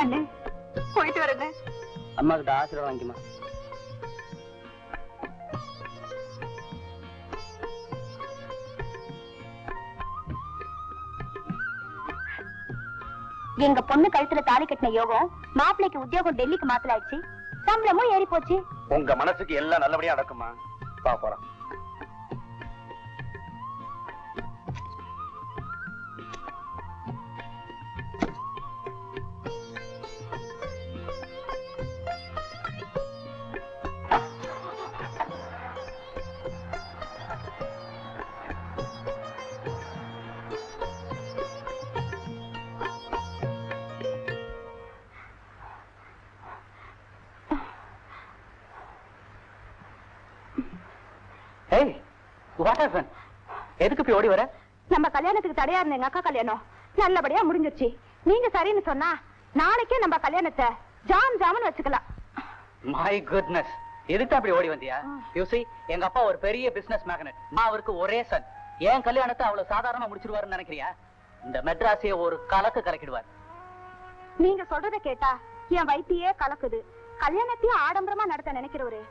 அண்ணே போயிட்டு வரேங்க. அம்மா கிட்ட ஆசீர்வாதம் வாங்கிக்கமா எங்க பொண்ணு கழுத்துல தாலி கட்டின யோகம் மாப்பிள்ளைக்கு உத்தியோகம் டெல்லிக்கு மாத்தலாயிடுச்சு. சம்பளமும் ஏறி போச்சு உங்க மனசுக்கு எல்லாம் நல்லபடியா நடக்குமா பார்க்க போறான் வாட் ஹேப்பன் எதுக்கு இப்படி ஓடி வர? நம்ம கல்யாணத்துக்கு தடையா இருந்த எங்க அக்கா கல்யாணம் நல்லபடியா முடிஞ்சிருச்சு. நீங்க சரின்னு சொன்னா நாளைக்கே நம்ம கல்யாணத்தை ஜாம் ஜாமன் வச்சுக்கலாம். மை குட்னஸ் எதுக்கு அப்படி ஓடி வந்தியா? ஆ. யூ see எங்க அப்பா ஒரு பெரிய பிசினஸ் மேக்னட் நான் அவருக்கு ஒரே சன் என் கல்யாணத்தை அவ்வளவு சாதாரணமா முடிச்சிருவாருன்னு நினைக்கிறியா? இந்த மெட்ராஸைய ஒரு கலக்கு கலக்கிடுவார். நீங்க சொல்றத கேட்டா என் வயித்தையே கலக்குது. கல்யாணத்தையும் ஆடம்பரமா நடத்த நினைக்கிறவரு.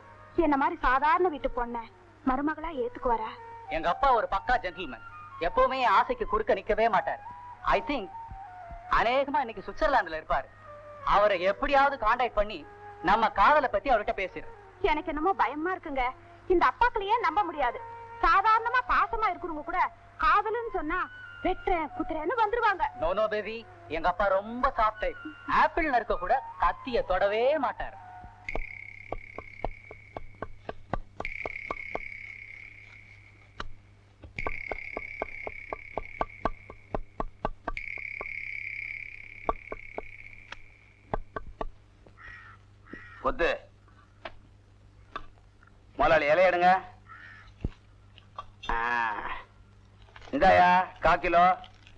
என்ன மாதிரி சாதாரண வீட்டு பொண்ண மருமகளா ஏத்துக்குவாரா? எங்க அப்பா ஒரு பக்கா ஜென்டில்மேன் எப்பவுமே ஆசைக்கு குறுக்க நிக்கவே மாட்டார். ஐ திங்க் அநேகமா இன்னைக்கு சுவிட்சர்லாந்துல இருப்பாரு. அவரை எப்படியாவது காண்டாக்ட் பண்ணி நம்ம காதலை பத்தி அவர்கிட்ட பேசிடு எனக்கு என்னமோ பயமா இருக்குங்க. இந்த அப்பாக்களையே நம்ப முடியாது. சாதாரணமா பாசமா இருக்கிறவங்க கூட காதல்னு சொன்னா வெட்டுறேன் குத்துறேன்னு வந்துருவாங்க. நோ நோ பேபி எங்க அப்பா ரொம்ப சாஃப்ட் ஆப்பிள் நறுக்க கூட கத்திய தொடவே மாட்டார் கொத்து முதலாளி இலைய எடுங்க ஆ. இந்தாயா கா கிலோ.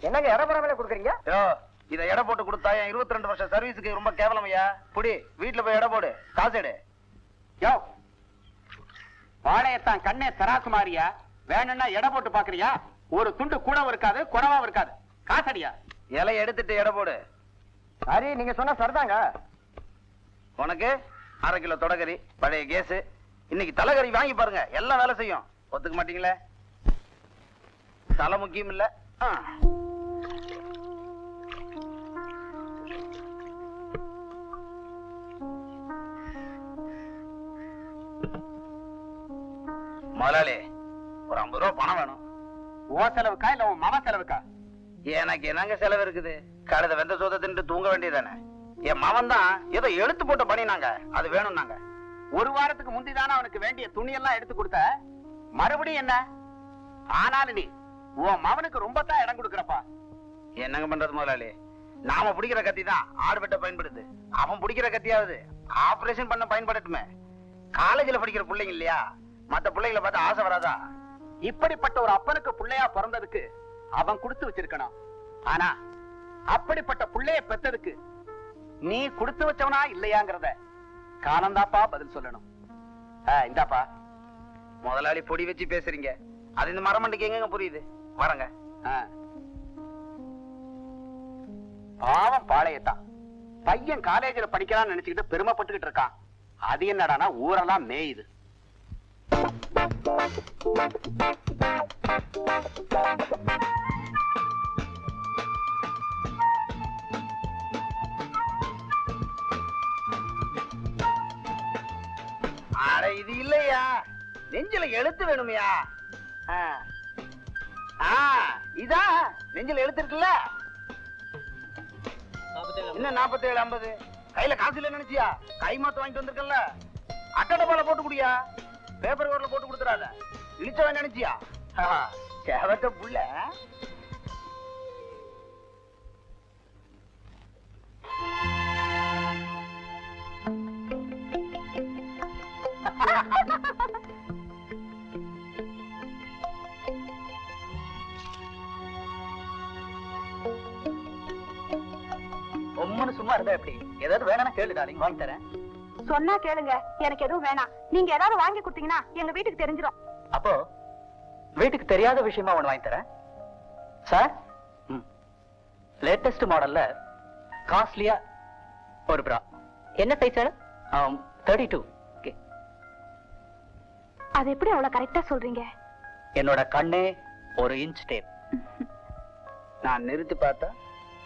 என்னங்க இடப்படாமலே கொடுக்குறீங்க? யோ இத எடை போட்டு கொடுத்தா என் இருபத்தி ரெண்டு வருஷம் சர்வீஸுக்கு ரொம்ப கேவலம் ஐயா புடி வீட்டுல போய் எடை போடு. காசு எடு. யோ. வாழையத்தான் கண்ணே தராசு மாறியா வேணும்னா எடை போட்டு பாக்குறியா ஒரு துண்டு கூடவும் இருக்காது குறவாவும் இருக்காது. காசடியா? இலைய எடுத்துட்டு எடை போடு. சரி நீங்க சொன்ன சரிதாங்க. உனக்கு அரை கிலோ தொடகரி பழைய கேஸ். இன்னைக்கு தலைகறி வாங்கி பாருங்க எல்லாம் வேலை செய்யும். ஒத்துக்க மாட்டீங்களே? தலை முக்கியம் இல்ல. முதலாளி ஒரு ஐம்பது ரூபா பணம் வேணும். ஓ செலவுக்கா இல்ல உன் மவ செலவுக்கா? எனக்கு என்னங்க செலவு இருக்குது? கழுத வெந்த சோத தின்ட்டு தூங்க வேண்டியதானே என் மவன் தான் ஏதோ எழுத்து போட்ட பண்ணினாங்க அது வேணும் நாங்க. ஒரு வாரத்துக்கு முந்திதானே அவனுக்கு வேண்டிய துணியெல்லாம் எடுத்து கொடுத்த? மறுபடியும் என்ன? ஆனாலும் நீ உன் மவனுக்கு ரொம்ப தான் இடம் கொடுக்கறப்பா. என்னங்க பண்றது முதலாளி? நாம பிடிக்கிற கத்தி தான் ஆடு வெட்ட பயன்படுது. அவன் பிடிக்கிற கத்தியாவது ஆபரேஷன் பண்ண பயன்படட்டுமே. காலேஜ்ல படிக்கிற பிள்ளைங்க இல்லையா? மத்த பிள்ளைங்களை பார்த்து ஆசை வராதா? இப்படிப்பட்ட ஒரு அப்பனுக்கு புள்ளையா பிறந்ததுக்கு அவன் கொடுத்து வச்சிருக்கணும். ஆனா அப்படிப்பட்ட புள்ளைய பெத்ததுக்கு நீ கொடுத்து வச்சவனா இல்லையாங்கிறத காலந்தாப்பா பதில் சொல்லணும். இந்தாப்பா. முதலாளி பொடி வச்சு பேசுறீங்க. அது இந்த மரமண்டைக்கு எங்கங்க புரியுது? வரங்க. பாவம் பாளையத்தான். பையன் காலேஜ்ல படிக்கிறான்னு நினைச்சுக்கிட்டு பெருமைப்பட்டுக்கிட்டு இருக்கான். அது என்னடானா ஊரெல்லாம் மேயுது. அட இது இல்லையா? நெஞ்சில எழுத்து வேணுமையா? ஆ, இதா? நெஞ்சில எழுத்து இருக்குல்ல இன்னும் நாற்பத்தேழு ஐம்பது? கையில காசு இல்ல நினைச்சியா? கை மாத்து வாங்கிட்டு வந்திருக்கல அட்டை பால போட்டு குடியா? பேப்பர் கவர்ல போட்டு கொடுத்துறாத. இழிச்சவன் நினைச்சியா? சேவத்த புள்ள. உம்மனு சும்மா இருந்தா எப்படி? ஏதாவது வேணும்னா கேளு டார்லிங் வாங்கி தரேன். சொன்னா கேளுங்க. எனக்கு எதுவும் வேணாம். நீங்க ஏதாவது வாங்கி கொடுத்தீங்கன்னா எங்க வீட்டுக்கு தெரிஞ்சிடும் அப்போ வீட்டுக்கு தெரியாத விஷயமா ஒண்ணு வாங்கி தரேன். சார் லேட்டஸ்ட் மாடல்ல காஸ்ட்லியா ஒரு பிரா என்ன size sir? Thirty two okay. அது எப்படி அவ்வளவு கரெக்டா சொல்றீங்க? என்னோட கண்ணே ஒரு இன்ச் டேப் நான் நிறுத்தி பார்த்தா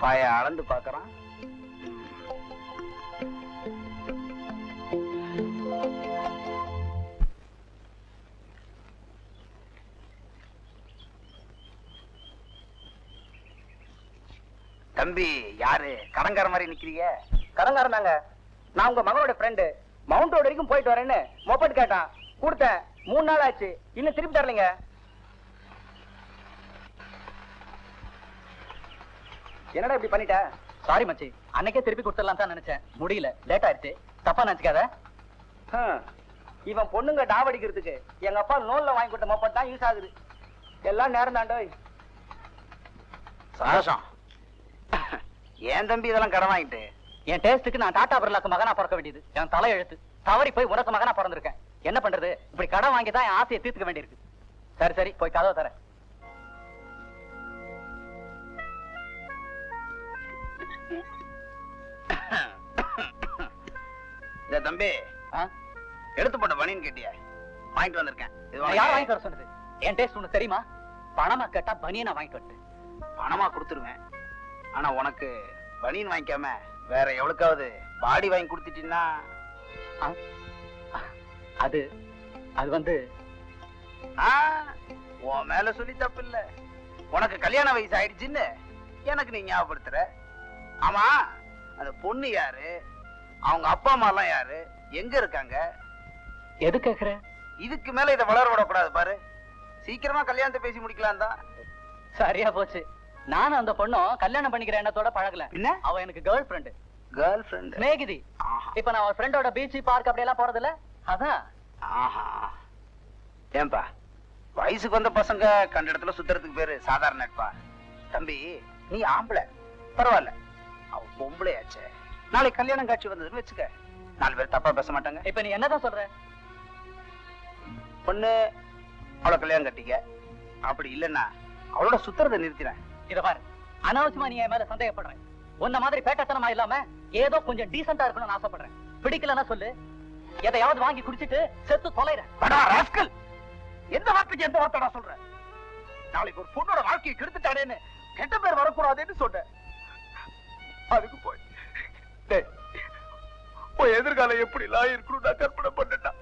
பாய அளந்து பார்க்கறான். தம்பி யாரு? கடங்கார மாதிரி நிக்கிறீங்க? கடங்காரன் தாங்க. நான் உங்க மகனோட ஃப்ரெண்டு மவுண்ட் ரோடு வரைக்கும் போயிட்டு வரேன்னு மொபைல் கேட்டான். கொடுத்தேன். மூணு நாள் ஆச்சு. இன்னும் திருப்பி தரலைங்க. என்னடா இப்படி பண்ணிட்ட? சாரி மச்சி. அன்னைக்கே திருப்பி கொடுத்துடலாம் தான் நினைச்சேன். முடியல. லேட் ஆயிடுச்சு. தப்பா நினைச்சுக்காத. இவன் பொண்ணுங்க டாவடிக்கிறதுக்கு எங்க அப்பா லோன்ல வாங்கி கொடுத்த மொபைல் தான் யூஸ் ஆகுது. எல்லாம் நேரம் தாண்டோய் சந்தோஷம். ஏன் தம்பி இதெல்லாம் கடன் வாங்கிட்டு. என் டேஸ்டுக்கு நான் டாடா பிர்லாக்கு மகனா பிறக்க வேண்டியது. என் தலை எழுத்து தவறி போய் உனக்கு மகனா பிறந்திருக்கேன். என்ன பண்றது? இப்படி கடன் வாங்கி தான் என் ஆசையை தீர்த்துக்க வேண்டியிருக்கு. சரி சரி போய் கதவை தரேன். இந்த தம்பி? எடுத்து போட்ட பனின்னு கேட்டியா? வாங்கிட்டு வந்திருக்கேன். இது யார் வாங்கி வாங்கி தர சொன்னது? என் டேஸ்ட் உனக்கு தெரியுமா? பணமா கேட்டா பனியை நான் வாங்கிட்டு வந்துட்டேன் பணமா கொடுத்துருவேன். ஆனா உனக்கு பனியன் வாங்கிக்காம வேற எவ்வளவுக்காவது பாடி வாங்கி கொடுத்துட்டீங்கன்னா? அது அது வந்து உன் மேல சொல்லி தப்பு இல்ல உனக்கு கல்யாண வயசு ஆயிடுச்சுன்னு எனக்கு நீ ஞாபகப்படுத்துற. ஆமா அந்த பொண்ணு யாரு? அவங்க அப்பா அம்மா எல்லாம் யாரு? எங்க இருக்காங்க? எது கேக்குற? இதுக்கு மேல இதை வளர விடக்கூடாது பாரு. சீக்கிரமா கல்யாணத்தை பேசி முடிக்கலாம் தான் சரியா போச்சு. நானும் அந்த பொண்ணும் கல்யாணம் பண்ணிக்கிற எண்ணத்தோட பழகல. பின்ன? அவ எனக்கு கேர்ள் ஃப்ரெண்டு கேர்ள் ஃப்ரெண்ட் ஸ்நேகிதி இப்ப நான் அவன் ஃப்ரெண்டோட பீச் பார்க் அப்படியெல்லாம் போறது இல்ல அதான். ஆஹா. ஏன்பா வயசுக்கு வந்த பசங்க கண்ட இடத்துல சுத்துறதுக்கு பேரு சாதாரண நட்பா? தம்பி நீ ஆம்பளை. பரவாயில்ல. அவ பொம்பளையாச்சே. நாளைக்கு கல்யாணம் காட்சி வந்ததுன்னு வச்சுக்க. நாலு பேர் தப்பா பேச மாட்டாங்க. இப்ப நீ என்னதான் சொல்ற? பொண்ணு அவளை கல்யாணம் கட்டிக்க. அப்படி இல்லைன்னா அவளோட சுத்துறதை நிறுத்தினேன் இத பாரு. அனாவசியமா நீ என் மேல சந்தேகப்படுறேன் உன்ன மாதிரி பேட்டத்தனமா இல்லாம ஏதோ கொஞ்சம் டீசெண்டா இருக்கணும்னு ஆசைப்படுறேன். பிடிக்கலன்னா சொல்லு. எதையாவது வாங்கி குடிச்சிட்டு செத்து தொலைறேன் எந்த வார்த்தைக்கு எந்த வார்த்தைடா சொல்ற? நாளைக்கு ஒரு பொண்ணோட வாழ்க்கையை கெடுத்துட்டானேன்னு கெட்ட பேர் வரக்கூடாதுன்னு சொன்னேன் அதுக்கு போய். உன் எதிர்காலம் எப்படி எல்லாம் இருக்கணும் நான் கற்பனை பண்ணேன்டா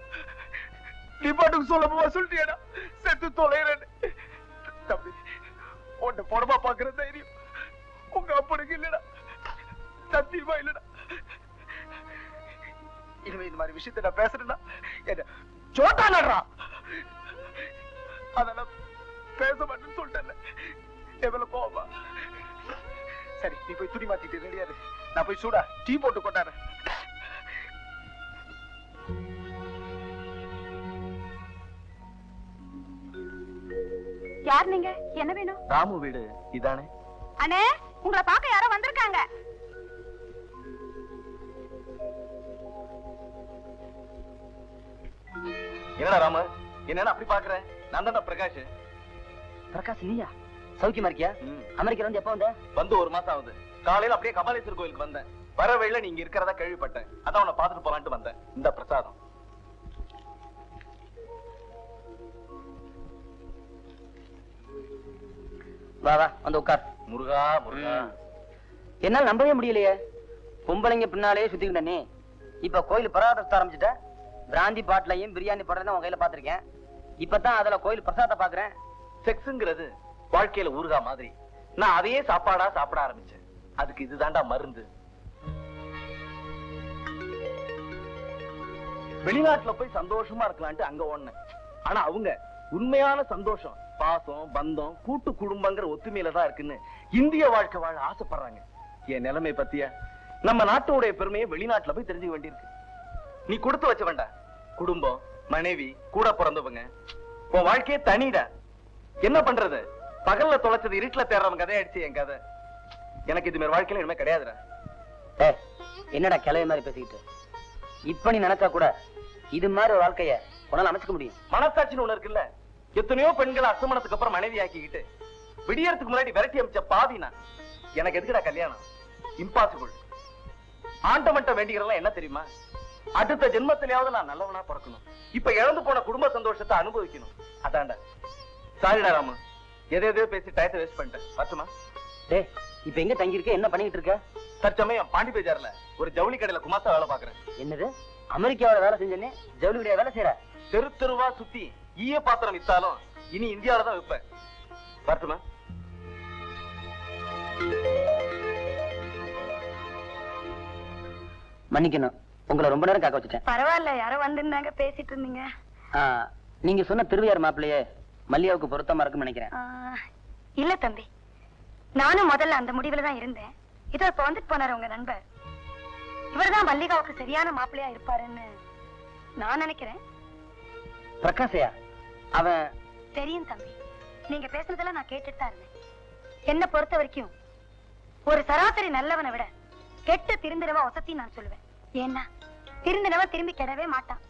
நீ பாட்டுக்கு சொல்லமா சொல்லிட்டியடா. செத்து தொலைறேன்னு. தம்பி உன்னை புறமா பாக்குற தைரியம். உங்க அப்பனுக்கு இல்லடா. சத்தியமா இல்லடா. இனிமே இந்த மாதிரி விஷயத்த நான் பேசுறேன்னா என்ன சோட்டா நடுறா. அதெல்லாம் பேச மாட்டேன்னு சொல்லிட்டேன் எவ்வளவு கோவமா? சரி நீ போய் துணி மாத்திட்டு ரெடியாரு நான் போய் சூடா டீ போட்டு கொண்டாடுறேன். யார் நீங்க? என்ன வேணும்? ராமு வீடு. இதானே? அண்ணே உங்களை பார்க்க யாரோ வந்திருக்காங்க. என்னடா ராமு? என்ன அப்படி பாக்குற நான் தான் பிரகாஷ். பிரகாஷ் நீயா? சௌக்கியமா இருக்கியா? அமெரிக்கா வந்து எப்போ வந்த? வந்து ஒரு மாசம் ஆகுது. காலையில அப்படியே கபாலீஸ்வரர் கோயிலுக்கு வந்தேன். வர வழியில நீங்க இருக்கிறதா கேள்விப்பட்டேன். அதான் உன்னை பாத்துட்டு போலான்ட்டு வந்தேன். இந்த பிரசாதம். வா வா வந்து உட்கார். முருகா முருகா. என்னால நம்பவே முடியலையே. பொம்பளைங்க பின்னாலே சுத்திக்கிட்ட இப்ப கோயில் பிரசாதத்தை ஆரம்பிச்சுட்ட. பிராந்தி பாட்டிலையும் பிரியாணி போடுறதும் உன் கையில பாத்திருக்கேன் இப்பதான் அதுல கோயில் பிரசாதத்தை பாக்குறேன் செக்ஸுங்கிறது வாழ்க்கையில ஊறுகா மாதிரி. நான் அதையே சாப்பாடா சாப்பிட ஆரம்பிச்சேன். அதுக்கு இதுதான்டா மருந்து. வெளிநாட்டுல போய் சந்தோஷமா இருக்கலான்ட்டு அங்க ஓடுனேன். ஆனா அவங்க உண்மையான சந்தோஷம். பாசம் பந்தம் கூட்டு குடும்பங்கிற ஒத்துமையில தான் இருக்குன்னு இந்திய வாழ்க்கை வாழ ஆசைப்படுறாங்க. என் நிலைமை பத்தியா? நம்ம நாட்டோடைய பெருமையை வெளிநாட்டுல போய் தெரிஞ்சுக்க வேண்டியிருக்கு. நீ கொடுத்து வச்ச வேண்டாம் குடும்பம் மனைவி கூட பிறந்தவங்க. உன் வாழ்க்கையே தனிடா. என்ன பண்றது? பகல்ல தொலைச்சது இருட்டுல தேடுறவன் கதை அடிச்சு என் கதை. எனக்கு இது மாதிரி வாழ்க்கையில இனிமே கிடையாதுடா. என்னடா கிளவி மாதிரி பேசிக்கிட்டு? இப்ப நீ நினைச்சா கூட இது மாதிரி ஒரு வாழ்க்கைய உன்னால அமைச்சுக்க முடியும். மனசாட்சின்னு ஒண்ணு இருக்குல்ல? எத்தனையோ பெண்களை அசமணத்துக்கு அப்புறம் மனைவி ஆக்கிக்கிட்டு விடியறதுக்கு முன்னாடி விரட்டி அமைச்ச பாவி நான் எனக்கு எதுக்குடா கல்யாணம்? இம்பாசிபிள் ஆண்டவன்ட்ட வேண்டிக்கிறதெல்லாம் என்ன தெரியுமா? அடுத்த ஜென்மத்திலேயாவது நான் நல்லவனா பிறக்கணும். இப்ப இழந்து போன குடும்ப சந்தோஷத்தை அனுபவிக்கணும். அதான்டா. சாரிடா ராமு. எதை எதையோ பேசி டயத்தை வேஸ்ட் பண்ணிட்டேன். வரட்டுமா? டேய் இப்ப எங்க தங்கி இருக்க என்ன பண்ணிட்டு இருக்க? தற்சமயம் பாண்டி பேஜார்ல ஒரு ஜவுளி கடையில குமாசா வேலை பாக்குறேன் என்னது? அமெரிக்காவோட வேலை செஞ்சேனே? ஜவுளி கடையா வேலை செய்யற தெரு தெருவா சுத்தி ஈய பாத்திரம் வித்தாலும் இனி இந்தியாவில தான் விற்பேன் வரட்டுமா? மன்னிக்கணும். உங்களை ரொம்ப நேரம் காக்க வச்சுட்டேன். பரவாயில்ல யாரோ வந்திருந்தாங்க பேசிட்டு இருந்தீங்க. நீங்க சொன்ன திருவையார் மாப்பிள்ளையே மல்லியாவுக்கு பொருத்தமா இருக்குன்னு நினைக்கிறேன். இல்ல தம்பி. நானும் முதல்ல அந்த முடிவுல தான் இருந்தேன். இதோ இப்ப வந்துட்டு போனாரு உங்க நண்பர். இவர்தான் மல்லிகாவுக்கு சரியான மாப்பிள்ளையா இருப்பாருன்னு நான் நினைக்கிறேன். பிரகாஷையா? அவன் தெரியும் தம்பி. நீங்க பேசுனதெல்லாம் நான் கேட்டுட்டு தான் இருந்தேன். என்ன பொறுத்த வரைக்கும் ஒரு சராசரி நல்லவனை விட கெட்ட திருந்தினவ வசத்தி நான் சொல்லுவேன். ஏன்னா திருந்தினவன் திரும்பி கெடவே மாட்டான்.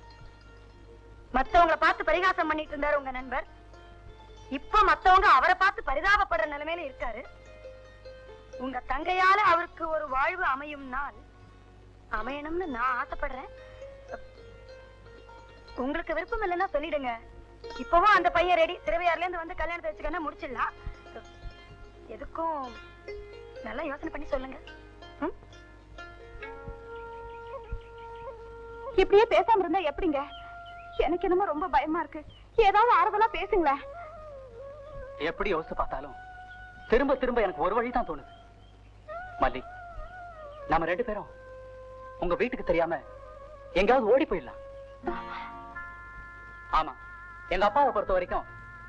மத்தவங்களை பார்த்து பரிகாசம் பண்ணிட்டு இருந்தாரு உங்க நண்பர். இப்ப மத்தவங்க அவரை பார்த்து பரிதாபப்படுற நிலைமையில இருக்காரு. உங்க தங்கையால அவருக்கு ஒரு வாழ்வு அமையும் நாள் அமையணும்னு நான் ஆசைப்படுறேன். உங்களுக்கு விருப்பம் இல்லைன்னா சொல்லிடுங்க. இப்பவும் அந்த பையன் ரெடி திருவையாறுல இருந்து வந்து கல்யாணத்தை வச்சுக்கன்னா முடிச்சிடலாம். எதுக்கும் நல்லா யோசனை பண்ணி சொல்லுங்க? இப்படியே பேசாம இருந்தா எப்படிங்க? எனக்கு என்னமோ ரொம்ப பயமா இருக்கு. ஏதாவது ஆறுதலா பேசுங்களேன். எப்படி யோசிச்சு பார்த்தாலும் திரும்ப திரும்ப எனக்கு ஒரு வழி தான் தோணுது. மல்லி நாம ரெண்டு பேரும் உங்க வீட்டுக்கு தெரியாம எங்கேயாவது ஓடி போயிடலாம். ஆமா. எங்க அப்பாவை பொறுத்த வரைக்கும்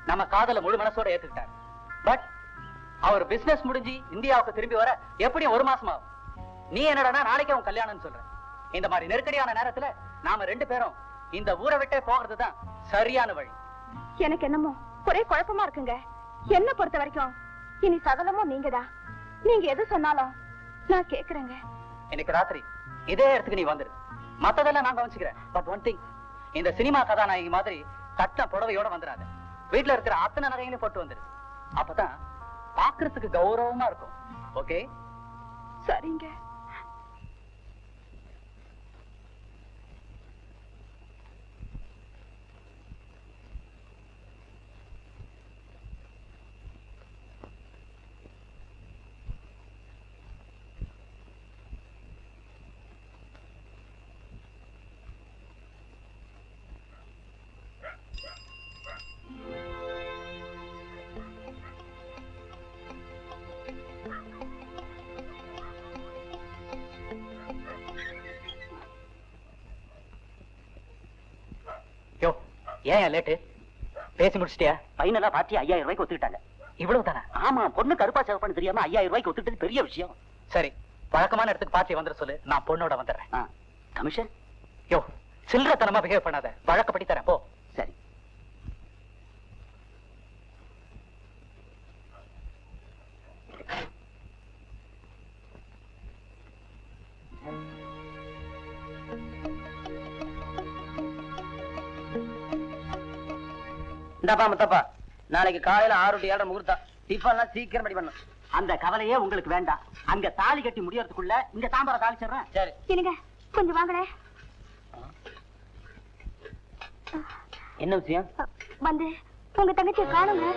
நம்ம காதல முழு மனசோட ஏத்துக்கிட்டார். பட் அவர் பிசினஸ் முடிஞ்சு இந்தியாவுக்கு திரும்பி வர எப்படியும் ஒரு மாசம் ஆகும். நீ என்னடா நாளைக்கே உன் கல்யாணம்னு சொல்ற. இந்த மாதிரி நெருக்கடியான நேரத்துல நாம ரெண்டு பேரும் இந்த ஊரை விட்டே போகிறது தான் சரியான வழி. எனக்கு என்னமோ ஒரே குழப்பமா இருக்குங்க. என்ன பொறுத்த வரைக்கும் இனி சகலமும் நீங்கதான். நீங்க எது சொன்னாலும் நான் கேக்குறேங்க. இன்னைக்கு ராத்திரி இதே இடத்துக்கு நீ வந்துரு. மத்ததெல்லாம் நான் கவனிச்சுக்கிறேன். பட் ஒன் திங் இந்த சினிமா கதாநாயகி மாதிரி கட்ட புடவையோட வந்துடாத வீட்டுல இருக்கிற அத்தனை நகைகளையும் போட்டு வந்துரு. அப்பதான் பாக்குறதுக்கு கௌரவமா இருக்கும். ஓகே சரிங்க. ஏன் லேட்டு பேசி முடிச்சிட்டியா? பையனெல்லாம் பார்ட்டி ஐயாயிரம் ரூபாய்க்கு ஒத்துக்கிட்டாங்க. இவ்வளவு தானே? ஆமா பொண்ணு கருப்பா சிவப்பான்னு தெரியாம ஐயாயிரம் ரூபாய்க்கு ஒத்துக்கிட்டது பெரிய விஷயம். சரி வழக்கமான இடத்துக்கு பார்ட்டி வந்துட சொல்லு. நான் பொண்ணோட வந்துடுறேன். கமிஷன்? யோ சில்லறத்தனமா பிஹேவ் பண்ணாத. வழக்கப்படி தரேன் போ. இந்தாப்பா முத்தப்பா. நாளைக்கு காலையில ஆறு டு ஏழரை முகூர்த்தம். டிஃபன்லாம் சீக்கிரம் ரெடி பண்ணும் அந்த கவலையே உங்களுக்கு வேண்டாம். அங்க தாலி கட்டி முடியறதுக்குள்ள இங்க சாம்பார தாளிச்சிடுறேன் சரி. கொஞ்சம் வாங்களே. என்ன விஷயம்? வந்து உங்க தங்கச்சியை காணுங்க.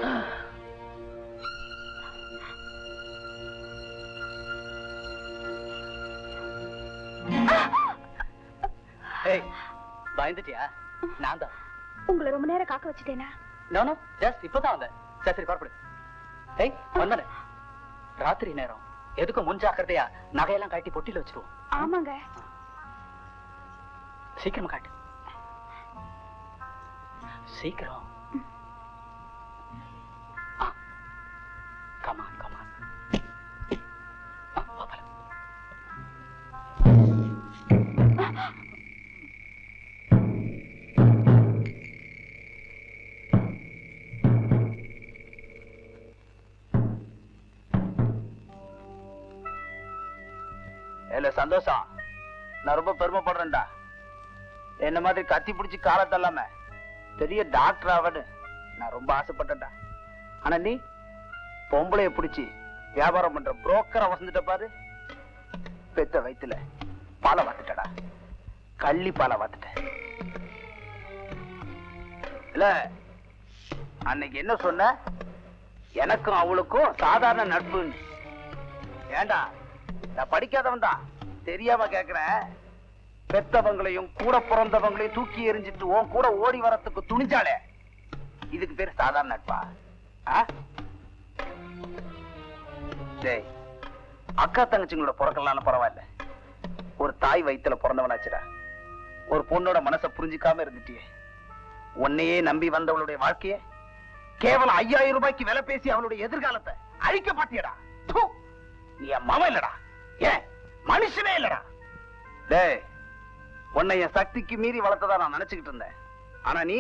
பயந்துட்டியா? நான் தான். உங்களை ரொம்ப நேரம் காக்க வச்சுட்டேனா? நோ நோ ஜஸ்ட் இப்பதான் வந்தேன். சரி சரி புறப்படு. ஏய் வந்தனே. ராத்திரி நேரம். எதுக்கும் முன் ஜாக்கிரதையா நகையெல்லாம் காட்டி பொட்டில வச்சிருவோம். ஆமாங்க. சீக்கிரமா காட்டு. சீக்கிரம். சந்தோஷம். நான் ரொம்ப பெருமைப்படுறேன்டா. என்ன மாதிரி கத்தி பிடிச்சி காலத்தல்லாம பெரிய டாக்டர் ஆவன்னு நான் ரொம்ப ஆசைப்பட்டேன்டா. ஆனா நீ பொம்பளைய பிடிச்சி வியாபாரம் பண்ற புரோக்கரை வசந்துட்ட பாரு. பெத்த வயித்துல பாலை வாத்துட்டடா கள்ளி பாலை வாத்துட்ட இல்ல அன்னைக்கு என்ன சொன்ன? எனக்கும் அவளுக்கும் சாதாரண நட்புன்னு. ஏண்டா நான் படிக்காதவன் தான் தெரியாம கேக்குறேன் பெத்தவங்களையும் கூட பிறந்தவங்களையும் தூக்கி எரிஞ்சிட்டு உன் கூட ஓடி வரத்துக்கு துணிஞ்சாலே. இதுக்கு பேரு சாதாரண நட்பா? ஆ? டேய் அக்கா தங்கச்சிங்களோட பிறக்கலாம்னு பரவாயில்ல. ஒரு தாய் வயித்துல பிறந்தவனாச்சுடா. ஒரு பொண்ணோட மனசை புரிஞ்சுக்காம இருந்துட்டியே. உன்னையே நம்பி வந்தவளுடைய வாழ்க்கைய கேவலம் ஐயாயிரம் ரூபாய்க்கு விலை பேசி அவளுடைய எதிர்காலத்தை அழிக்க பாத்தியடா. நீ என் மாமா இல்லடா. ஏன்? மனுஷனே இல்லடா. டேய் உன்னை என் சக்திக்கு மீறி வளர்த்ததா நான் நினைச்சுக்கிட்டு இருந்தேன். ஆனா நீ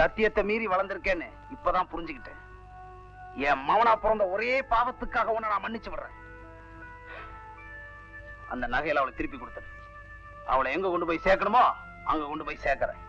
சத்தியத்தை மீறி வளர்ந்திருக்கேன்னு இப்பதான் புரிஞ்சுக்கிட்டேன். என் மவனா பிறந்த ஒரே பாவத்துக்காக உன்னை நான் மன்னிச்சு விடுறேன். அந்த நகையில அவளை திருப்பி கொடுத்துரு அவளை எங்க கொண்டு போய் சேர்க்கணுமோ அங்க கொண்டு போய் சேர்க்கறேன்.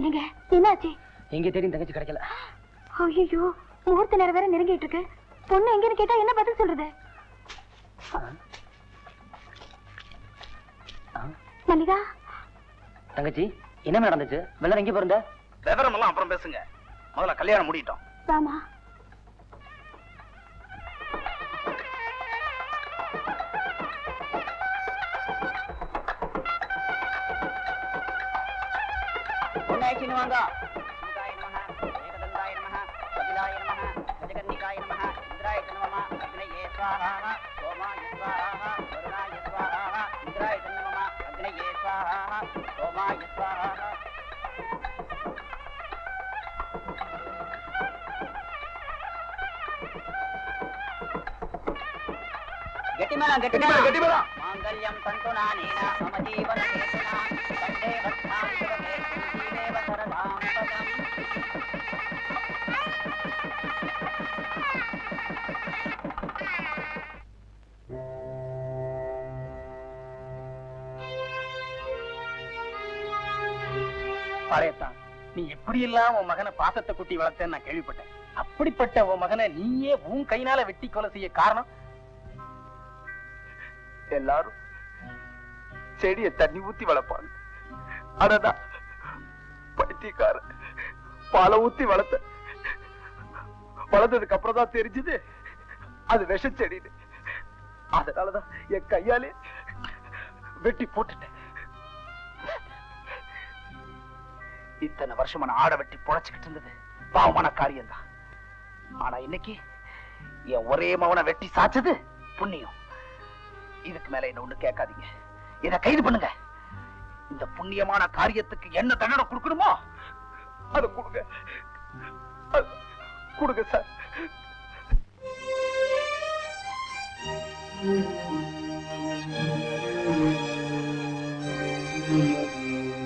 என்னங்க? என்னாச்சு? எங்க தெரியும் தங்கச்சி கிடைக்கல. ஐயோ முகூர்த்த நேரம் வேற நெருங்கிட்டு இருக்கு. பொண்ணு எங்கன்னு கேட்டா என்ன பதில் சொல்றது? மல்லிகா? தங்கச்சி என்ன நடந்துச்சு? வெள்ளம் எங்க பிறந்த விவரம் எல்லாம் அப்புறம் பேசுங்க. முதல்ல கல்யாணம் முடியட்டும் வாமா. சோமாய ஸ்வாஹா గట్టిమేళం గట్టిమేళం గట్టిమేళం. మాంగళ్యం తంతునానేన మమ జీవన பழையத்தான் நீ எப்படி எல்லாம் உன் மகனை பாசத்தை குட்டி வளர்த்தேன்னு நான் கேள்விப்பட்டேன். அப்படிப்பட்ட உன் மகனை நீயே உன் கையினால வெட்டி கொலை செய்ய காரணம்? எல்லாரும் செடிய தண்ணி ஊத்தி வளர்ப்பாங்க. அததான் பைத்தியக்கார பாலை ஊத்தி வளர்த்த. வளர்ந்ததுக்கு அப்புறம் தான் தெரிஞ்சது அது விஷ செடின்னு அதனாலதான் என் கையாலே வெட்டி போட்டுட்டேன். இத்தனை வருஷமா நான் ஆட வெட்டி பொழைச்சுக்கிட்டு இருந்தது. பாவமான காரியம் தான் ஆனா இன்னைக்கு என் ஒரே மவனை வெட்டி சாச்சது புண்ணியம். இதுக்கு மேல என்ன ஒண்ணு கேட்காதீங்க. இத கைது பண்ணுங்க. இந்த புண்ணியமான காரியத்துக்கு என்ன தண்டனை கொடுக்கணுமோ அதை கொடுங்க. கொடுங்க சார். ஆ